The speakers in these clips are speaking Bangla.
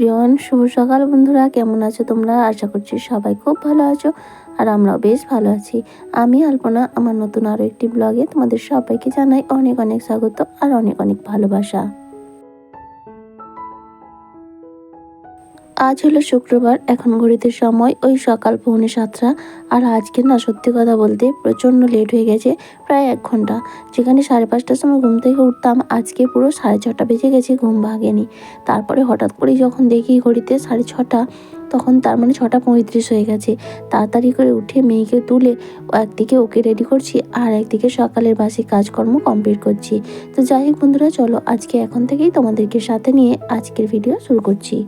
এভরিওয়ান, শুভ সকাল বন্ধুরা, কেমন আছো তোমরা? আশা করছি সবাই খুব ভালো আছো আর আমরাও বেশ ভালো আছি। আমি আলপনা, আমার নতুন আরও একটি ব্লগে তোমাদের সবাইকে জানাই অনেক অনেক স্বাগত আর অনেক অনেক ভালোবাসা। আজ হলো শুক্রবার, এখন ঘড়িতে সময় ওই সকাল পৌনে সাতটা। আর আজকে না সত্যি কথা বলতে প্রচণ্ড লেট হয়ে গেছে, প্রায় এক ঘণ্টা। যেখানে সাড়ে পাঁচটার সময় ঘুম থেকে উঠতাম, আজকে পুরো সাড়ে ছটা বেজে গেছে, ঘুম ভাগেনি তারপরে হঠাৎ করেই যখন দেখি ঘড়িতে সাড়ে ছটা, তখন তার মানে ছটা পঁয়ত্রিশ হয়ে গেছে। তাড়াতাড়ি করে উঠে মেয়েকে তুলে একদিকে ওকে রেডি করছি, আর একদিকে সকালের বাসি কাজকর্ম কমপ্লিট করছি। তো যাই হোক বন্ধুরা, চলো আজকে এখন থেকেই তোমাদেরকে সাথে নিয়ে আজকের ভিডিও শুরু করছি।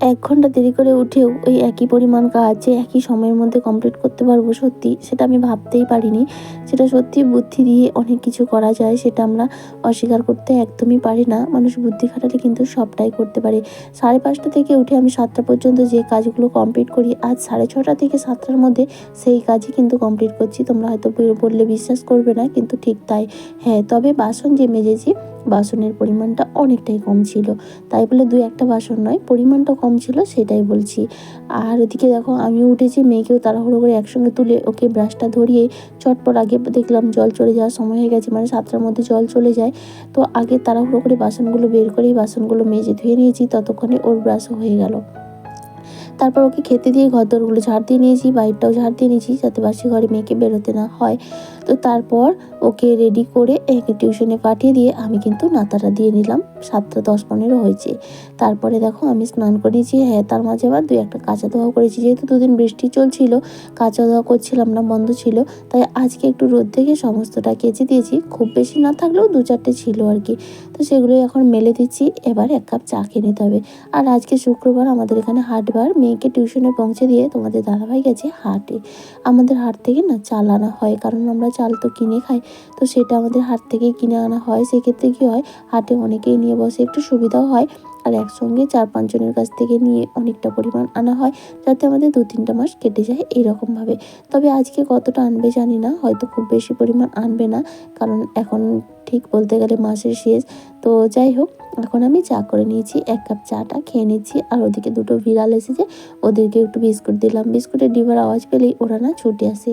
এক ঘণ্টা দেরি করে উঠেও ওই একই পরিমাণ কাজ যে একই সময়ের মধ্যে কমপ্লিট করতে পারব সত্যি, সেটা আমি ভাবতেই পারিনি। সেটা সত্যি বুদ্ধি দিয়ে অনেক কিছু করা যায়, সেটা আমরা অস্বীকার করতে একদমই পারি না। মানুষ বুদ্ধি খাটালে কিন্তু সবটাই করতে পারে। সাড়ে পাঁচটা থেকে উঠে আমি সাতটা পর্যন্ত যে কাজগুলো কমপ্লিট করি, আজ সাড়ে ছটা থেকে সাতটার মধ্যে সেই কাজই কিন্তু কমপ্লিট করছি। তোমরা হয়তো বললে বিশ্বাস করবে না, কিন্তু ঠিক তাই। হ্যাঁ তবে বাসন যে মেজেছি বাসনের পরিমাণটা অনেকটাই কম ছিল। তাই বলে দু একটা বাসন নয়, পরিমাণটা কম ছিল সেটাই বলছি। আর ওদিকে দেখো আমি উঠেছি, মেয়েকেও তাড়াহুড়ো করে একসঙ্গে তুলে ওকে ব্রাশটা ধরিয়ে চটপট আগে দেখলাম জল চলে যাওয়ার সময় হয়ে গেছে মানে সাতটার মধ্যে জল চলে যায়। তো আগে তাড়াহুড়ো করে বাসনগুলো বের করেই বাসনগুলো মেজে ধুয়ে নিয়েছি, ততক্ষণে ওর ব্রাশও হয়ে গেল। তারপর ওকে খেতে দিয়ে ঘর দরগুলো ঝাড় দিয়ে নিয়েছি বাইরটাও ঝাড় দিয়ে নিয়েছি, যাতে বাসি ঘরে মেয়েকে বেরোতে না হয়। তো তারপর ওকে রেডি করে একে টিউশনে পাঠিয়ে দিয়ে আমি কিন্তু নাতাটা দিয়ে নিলাম। সাতটা দশ পনেরো হয়েছে। তারপরে দেখো আমি স্নান করেছি। হ্যাঁ তার মাঝে আবার দুই একটা কাঁচা ধোয়া করেছি। যেহেতু দুদিন বৃষ্টি চলছিল, কাঁচা ধোয়া করছিলাম না, বন্ধ ছিল। তাই আজকে একটু রোদ থেকে সমস্তটা কেচে দিয়েছি। খুব বেশি না থাকলেও দু চারটে ছিল আর কি। তো সেগুলো এখন মেলে দিচ্ছি। এবার এক কাপ চা খেয়ে নিতে হবে। আর আজকে শুক্রবার আমাদের এখানে হাটবার। মেয়েকে টিউশনে পৌঁছে দিয়ে তোমাদের দাদাভাই গেছে হাটে। আমাদের হাট থেকে না চাল আনা হয়। কারণ আমরা চাল তো কিনে খায় তো সেটা আমাদের হাট থেকে কিনে আনা হয়। সেক্ষেত্রে কী হয়, হাটে অনেকেই নিয়ে বসে, একটু সুবিধাও হয়। আর একসঙ্গে চার পাঁচজনের কাছ থেকে নিয়ে অনেকটা পরিমাণ আনা হয়, যাতে আমাদের দু তিনটা মাস কেটে যায় এইরকমভাবে তবে আজকে কতটা আনবে জানি না, হয়তো খুব বেশি পরিমাণ আনবে না, কারণ এখন ঠিক বলতে গেলে মাসের শেষ। তো যাই হোক, এখন আমি চা করে নিয়েছি, এক কাপ চাটা খেয়ে নিচ্ছি। আর ওদিকে দুটো বিড়াল এসেছে, ওদেরকে একটু বিস্কুট দিলাম। বিস্কুটের ডিবার আওয়াজ পেলেই ওরা না ছুটে আসে।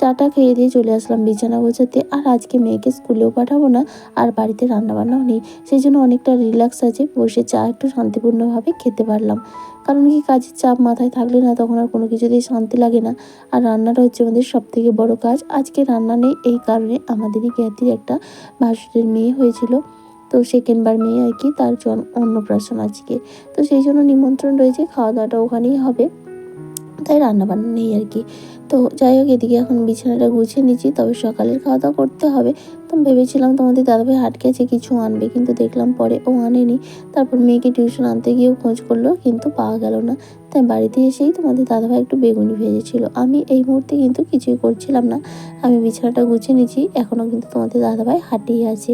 চাটা খেয়ে দিয়ে চলে আসলাম বিছানা গোছাতে। আর আজকে মেয়েকে স্কুলেও পাঠাবো না, আর বাড়িতে রান্নাবান্নাও নেই। সেই জন্য অনেকটা রিল্যাক্স আছে, বসে চা একটু শান্তিপূর্ণভাবে খেতে পারলাম। কারণ কি, কাজের চাপ মাথায় থাকলে না তখন আর কোনো কিছুতেই শান্তি লাগে না। আর রান্নাটা হচ্ছে আমাদের সব থেকে বড় কাজ। আজকে রান্না নেই, এই কারণে আমাদেরই জ্ঞাতির একটা ভাসুরের মেয়ে হয়েছিল। তো সেকেন্ডবার মেয়ে আর কি, তার অন্নপ্রাশন আজকে। তো সেই জন্য নিমন্ত্রণ রয়েছে খাওয়া দাওয়াটা ওখানেই হবে। তাই রান্নাবান্না নেই আর কি। তো যাই হোক, এদিকে এখন বিছানাটা গুছিয়ে নিচ্ছি, তবে সকালের খাওয়া দাওয়া করতে হবে। তো ভেবেছিলাম তোমাদের দাদাভাই হাট গেছে, কিছু আনবে, কিন্তু দেখলাম পরে ও আনেনি। তারপর মেয়েকে টিউশন আনতে গিয়েও খোঁজ করল, কিন্তু পাওয়া গেল না। তাই বাড়িতে এসেই তোমাদের দাদাভাই একটু বেগুনি ভেজেছিল। আমি এই মুহূর্তে কিন্তু কিছুই করছিলাম না। আমি বিছানাটা গুছিয়ে নিচ্ছি, এখনও কিন্তু তোমাদের দাদাভাই হাটেই আছে।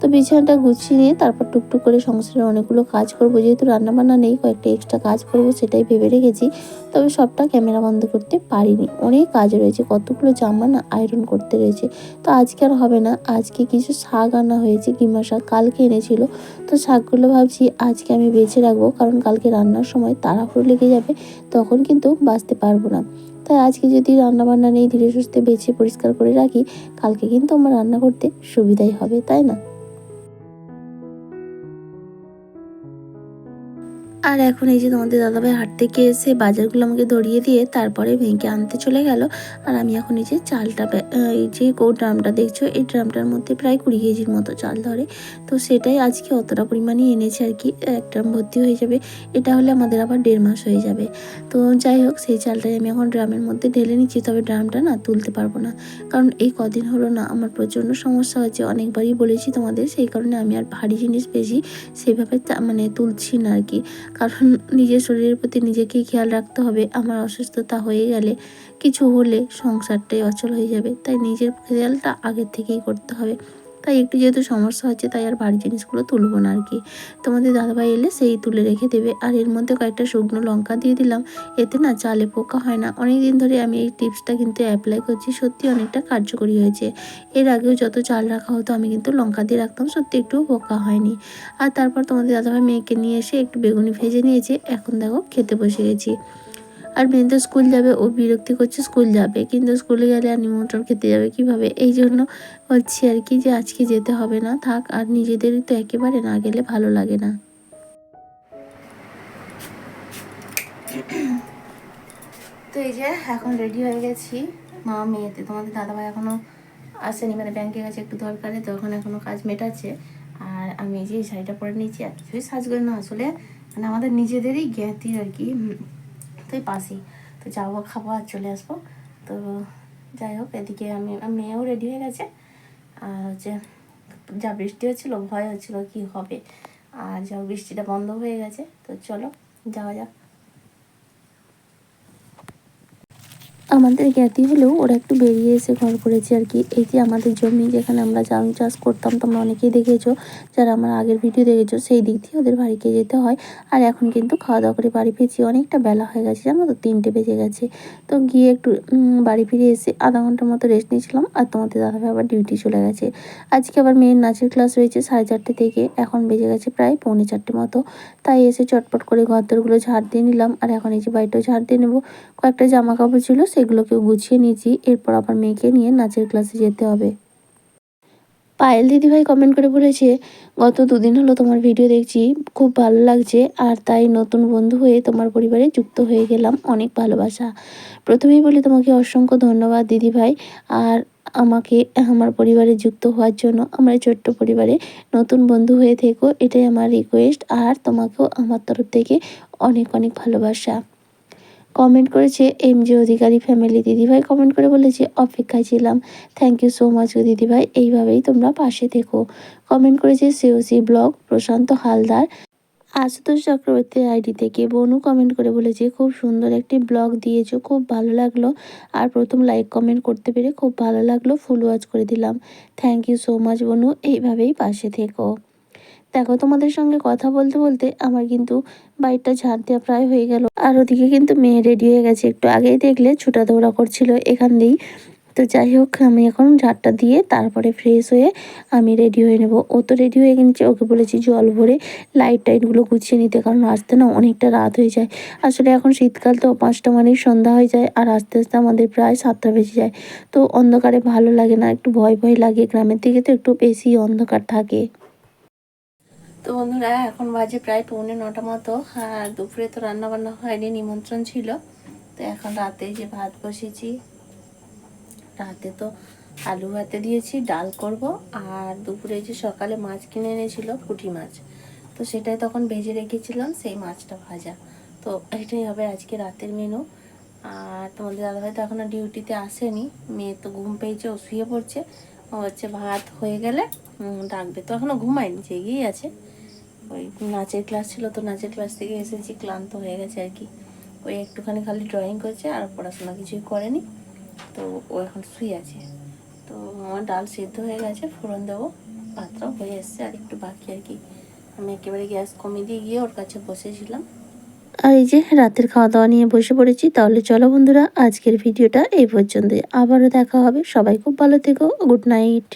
তো বিছানাটা গুছিয়ে নিয়ে তারপর টুকটুক করে সংসারের অনেকগুলো কাজ করব। যেহেতু রান্নাবান্না নেই, কয়েকটা এক্সট্রা কাজ করব সেটাই ভেবে রেখেছি। তবে সবটা ক্যামেরা বন্ধ করতে পারিনি। অনেক কাজ রয়েছে, কতগুলো জামা না আয়রন করতে রয়েছে। তো আজকে আর হবে না। আজকে কিছু শাক আনা হয়েছে, কিমা শাক কালকে এনেছিল। তো শাকগুলো ভাবছি আজকে আমি বেছে রাখব, কারণ কালকে রান্নার সময় তাড়াহুড়ো লেগে যাবে, তখন কিন্তু বাঁচতে পারব না। তাই আজকে যদি রান্নাবান্না নেই, ধীরে সুস্থে বেছে পরিষ্কার করে রাখি, কালকে কিন্তু আমার রান্না করতে সুবিধাই হবে, তাই না? আর এখন এই যে তোমাদের দাদাভাই হাট থেকে এসে বাজারগুলো আমাকে ধরিয়ে দিয়ে তারপরে ভেঙে আনতে চলে গেল। আর আমি এখন এই যে চালটা এই যে কোন ড্রামটা দেখছ, এই ড্রামটার মধ্যে প্রায় কুড়ি কেজির মতো চাল ধরে। তো সেটাই আজকে অতটা পরিমাণে এনেছে আর কি এক ড্রাম ভর্তি হয়ে যাবে। এটা হলে আমাদের আবার দেড় মাস হয়ে যাবে। তো যাই হোক, সেই চালটাই আমি এখন ড্রামের মধ্যে ঢেলে নিচ্ছি, তবে ড্রামটা না তুলতে পারব না। কারণ এই কদিন হলো না, আমার প্রচণ্ড সমস্যা হচ্ছে অনেকবারই বলেছি তোমাদের, সেই কারণে আমি আর ভারী জিনিস বেশি সেভাবে মানে তুলছি না আর কি। কারণ নিজের শরীরের প্রতি নিজেকেই খেয়াল রাখতে হবে। আমার অসুস্থতা হয়ে গেলে কিছু হলে সংসারটাই অচল হয়ে যাবে। তাই নিজের খেয়ালটা আগের থেকেই করতে হবে। তাই একটু যেহেতু সমস্যা হচ্ছে, তাই আর ভারী জিনিসগুলো তুলবো না আর কি। তোমাদের দাদাভাই এলে সেই তুলে রেখে দেবে। আর এর মধ্যে কয়েকটা শুকনো লঙ্কা দিয়ে দিলাম। এতে না চালে পোকা হয় না। অনেক দিন ধরে আমি এই টিপসটা কিন্তু অ্যাপ্লাই করছি। সত্যি অনেকটা কার্যকরী হয়েছে। এর আগেও যত চাল রাখা হতো, আমি কিন্তু লঙ্কা দিয়ে রাখতাম। সত্যি একটু পোকা হয়নি। আর তারপর তোমাদের দাদাভাই মেয়েকে নিয়ে এসে একটু বেগুনি ভেজে নিয়েছে। এখন দেখো খেতে বসে গেছি। আর মেয়ে তো স্কুল যাবে, ও বিরক্তি করছে, স্কুল যাবে। কিন্তু স্কুলে গেলে আর নিমন্ত্রণ খেতে যাবে কীভাবে? এই জন্য হচ্ছে আর কি যে আজকে যেতে হবে না, থাক, আর নিজেদেরই তো একেবারে না গেলে ভালো লাগে না। তো এই যে, এখন রেডি হয়ে গেছি। মা, মেয়েতে, তোমাদের দাদাভাই এখনও আসেনি মানে ব্যাংকে গেছে একটু দরকারে, তো এখন এখনও কাজ মেটাচ্ছে। আর আমি যে শাড়িটা পরে নিয়েছি আর কিছুই সাজগোজ না, আসলে মানে আমাদের নিজেদেরই জ্ঞাতি আর কি। হুম, পাসি তো যাব খাব আর চলে আসব। তো যাই হোক এদিকে আমি মেয়েও রেডি হয়ে গেছে। আর হচ্ছে যা বৃষ্টি হচ্ছিল ভয় হচ্ছিল কি হবে? আর যা বৃষ্টিটা বন্ধ হয়ে গেছে তো চলো যাওয়া যাক। আমাদের জ্ঞাতি হলেও ওরা একটু বেরিয়ে এসে ঘর করেছে আর কি। এই যে আমাদের জমি যেখানে আমরা জাম চাষ করতাম, তোমরা অনেকেই দেখেছ, যারা আমার আগের ভিডিও দেখেছ, সেই দিক দিয়ে ওদের বাড়িকে যেতে হয়। আর এখন কিন্তু খাওয়া দাওয়া করে বাড়ি ফিরছি, অনেকটা বেলা হয়ে গেছে, জানো তো, তিনটে বেজে গেছে। তো গিয়ে একটু বাড়ি ফিরে এসে আধা ঘণ্টার মতো রেস্ট নিয়েছিলাম আর তোমাদের দাদাভাই আবার ডিউটি চলে গেছে। আজকে আবার মেয়ের নাচের ক্লাস রয়েছে সাড়ে চারটে থেকে, এখন বেজে গেছে প্রায় পৌনে চারটে মতো। তাই এসে চটপট করে ঘরদোরগুলো ঝাড় দিয়ে নিলাম, আর এখন এই যে বাড়িটাও ঝাড় দিয়ে নেব। কয়েকটা জামা কাপড় ছিল সেগুলোকেও গুছিয়ে নিয়েছি। এরপর আবার মেয়েকে নিয়ে নাচের ক্লাসে যেতে হবে। পায়েল দিদিভাই কমেন্ট করে বলেছে, গত দুদিন হলো তোমার ভিডিও দেখছি, খুব ভালো লাগছে, আর তাই নতুন বন্ধু হয়ে তোমার পরিবারে যুক্ত হয়ে গেলাম। অনেক ভালোবাসা। প্রথমেই বলি তোমাকে অসংখ্য ধন্যবাদ দিদিভাই, আর আমাকে, আমার পরিবারে যুক্ত হওয়ার জন্য। আমার ছোট্ট পরিবারে নতুন বন্ধু হয়ে থেকো, এটাই আমার রিকোয়েস্ট আর তোমাকেও আমার তরফ থেকে অনেক অনেক ভালোবাসা। কমেন্ট করেছে এম জে অধিকারী ফ্যামিলি। দিদিভাই কমেন্ট করে বলেছে, অপেক্ষায় ছিলাম। থ্যাংক ইউ সো মাচ দিদিভাই। এইভাবেই তোমরা পাশে থেকো। কমেন্ট করেছে COC blog, Prashanta Haldar. Ashutosh Chakraborty ID থেকে বনু কমেন্ট করে বলেছে, খুব সুন্দর একটি ব্লগ দিয়েছ, খুব ভালো লাগল। আর প্রথম লাইক কমেন্ট করতে পেরে খুব ভালো লাগল, ফুল ওয়াচ করে দিলাম। থ্যাংক ইউ সো মাচ বনু। এইভাবেই পাশে থেকো। দেখো, তোমাদের সঙ্গে কথা বলতে বলতে আমার কিন্তু বাড়িটা ঝাড় দেওয়া প্রায় হয়ে গেল। আর ওদিকে কিন্তু মেয়ে রেডি হয়ে গেছে। একটু আগেই দেখলে ছুটা দৌড়া করছিল এখান দিয়েই। তো যাই হোক, আমি এখন ঝাড়টা দিয়ে তারপরে ফ্রেশ হয়ে আমি রেডি হয়ে নেব। ও তো রেডি হয়ে গেছে, ওকে বলেছি জল ভরে লাইট টাইটগুলো গুছিয়ে নিতে, কারণ আসতে না অনেকটা রাত হয়ে যায়। আসলে এখন শীতকাল তো, পাঁচটা মানেই সন্ধ্যা হয়ে যায়, আর আস্তে আস্তে আমাদের প্রায় সাতটা বেজে যায়। তো অন্ধকারে ভালো লাগে না, একটু ভয় ভয় লাগে। গ্রামের দিকে তো একটু বেশি অন্ধকার থাকে। তো বন্ধুরা, এখন বাজে প্রায় পৌনে নটা মতো, আর দুপুরে তো রান্না বান্না হয়নি, নিমন্ত্রণ ছিল। তো এখন রাতে যে ভাত বসেছি, রাতে তো আলু ভাতে দিয়েছি, ডাল করব, আর দুপুরে যে সকালে মাছ কিনে এনেছিল, পুঁটি মাছ। তো সেটাই তখন ভেজে রেখেছিলাম, সেই মাছটা ভাজা। তো এটাই হবে আজকে রাতের মেনু আর তোমাদের দাদাভাই তো এখনও ডিউটিতে আসেনি, মেয়ে তো ঘুম পেয়েছে, ও শুয়ে পড়ছে। ও হচ্ছে ভাত হয়ে গেলে ডাকবে। তো এখনও ঘুমায়নি, জেগেই আছে। ওই নাচের ক্লাস ছিল তো নাচের ক্লাস থেকে এসেছি ক্লান্ত হয়ে গেছে আর কি। ওই একটুখানি খালি ড্রয়িং করছে আর পড়াশোনা কিছুই করেনি। তো ও এখন শুয়ে আছে। তো আমার ডাল সিদ্ধ হয়ে গেছে, ফোড়ন দেবো ভাতটাও হয়ে এসছে আর একটু বাকি আর কি। আমি একেবারে গ্যাস কমিয়ে দিয়ে গিয়ে ওর কাছে বসেছিলাম। আর এই যে রাতের খাওয়া দাওয়া নিয়ে বসে পড়েছি, তাহলে চলো বন্ধুরা, আজকের ভিডিওটা এই পর্যন্তই। আবারও দেখা হবে। সবাই খুব ভালো থেকো। Good night.